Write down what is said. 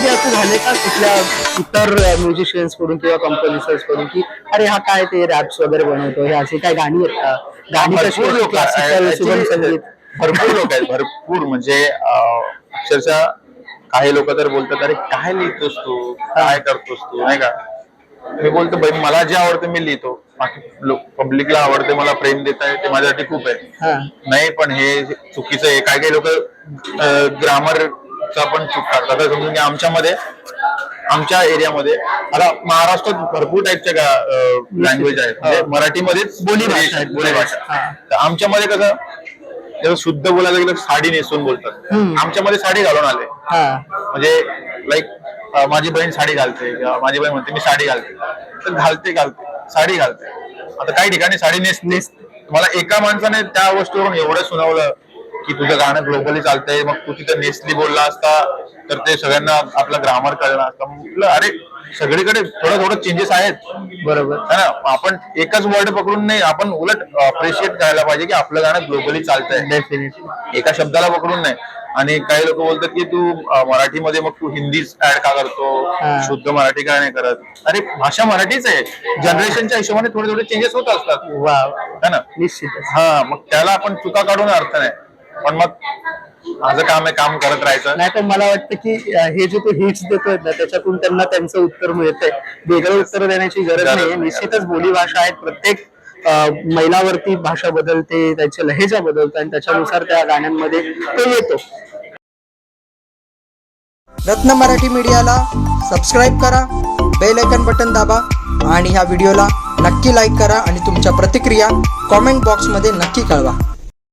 कधी असं झालंय का कुठल्या इतर म्युझिशियन्सकडून किंवा कंपोजिशर्सकडून की अरे हा काय ते रॅप्स वगैरे बनवतो हे असे काय गाणी आहेत का? गाणी भरपूर लोक क्लासिकल संगीत. भरपूर लोक आहेत भरपूर. म्हणजे अक्षरशः काही लोक तर बोलतात अरे काय लिहितोस तू? काय करतोस तू? नाही का? मी बोलतो भाई मला जे आवडतं मी लिहितो. बाकी पब्लिकला आवडते मला प्रेम देत आहे ते माझ्यासाठी खूप आहे. नाही पण हे चुकीचं आहे. काही काही लोक ग्रामरचा पण चूक आता समजून घ्या आमच्यामध्ये आमच्या एरियामध्ये आता महाराष्ट्रात भरपूर टाईपच्या लँग्वेज आहेत. म्हणजे मराठीमध्येच बोली भाषा आहेत. बोली भाषा. तर आमच्यामध्ये कसं जेव्हा शुद्ध बोलायला गेलं साडी नेसून बोलतात. आमच्यामध्ये साडी घालून आले. म्हणजे लाईक माझी बहीण साडी घालते किंवा माझी बहीण म्हणते मी साडी घालते. तर घालते घालते. साडी घालते. आता काही ठिकाणी साडी नेस नेस मला एका माणसाने त्या गोष्टीवरून एवढं सुनावलं की तुझं गाणं ग्लोबली चालतंय मग तू तिथं नेसली बोलला असता तर ते सगळ्यांना आपलं ग्रामर कळलं असतं. म्हटलं, अरे सगळीकडे थोडं थोडं चेंजेस आहेत. बरोबर. है ना? आपण एकच वर्ड पकडून नाही आपण उलट अप्रिशिएट करायला पाहिजे की आपलं गाणं ग्लोबली चालतंय. डेफिनेटली एका शब्दाला पकडून नाही. आणि काही लोक बोलतात की तू मराठीमध्ये मग तू हिंदीच ऍड का करतो. शुद्ध मराठी का नाही करत? अरे भाषा मराठीच आहे. जनरेशनच्या हिशोबाने थोडे थोडे चेंजेस होत असतात. वा है ना? निश्चितच. हा मग त्याला आपण चुका काढून अर्थ नाही. पण मग माझं काम आहे काम करत राहायचं. नाही तर मला वाटतं की हे जे तू हिट्स देतोय ना त्याच्यातून त्यांना त्यांचं उत्तर मिळतंय. वेगळं उत्तर देण्याची गरज नाही. निश्चितच बोली भाषा आहेत. प्रत्येक मैलावरती भाषा बदलते त्याचे लहेजा बदलतो आणि त्याच्यानुसार त्या गाण्यांमध्ये तो येतो. रत्न मराठी मीडियाला सबस्क्राईब करा बेल आयकन बटन दाबा आणि ह्या व्हिडिओला नक्की लाईक करा आणि तुमच्या प्रतिक्रिया कॉमेंट बॉक्समध्ये नक्की कळवा.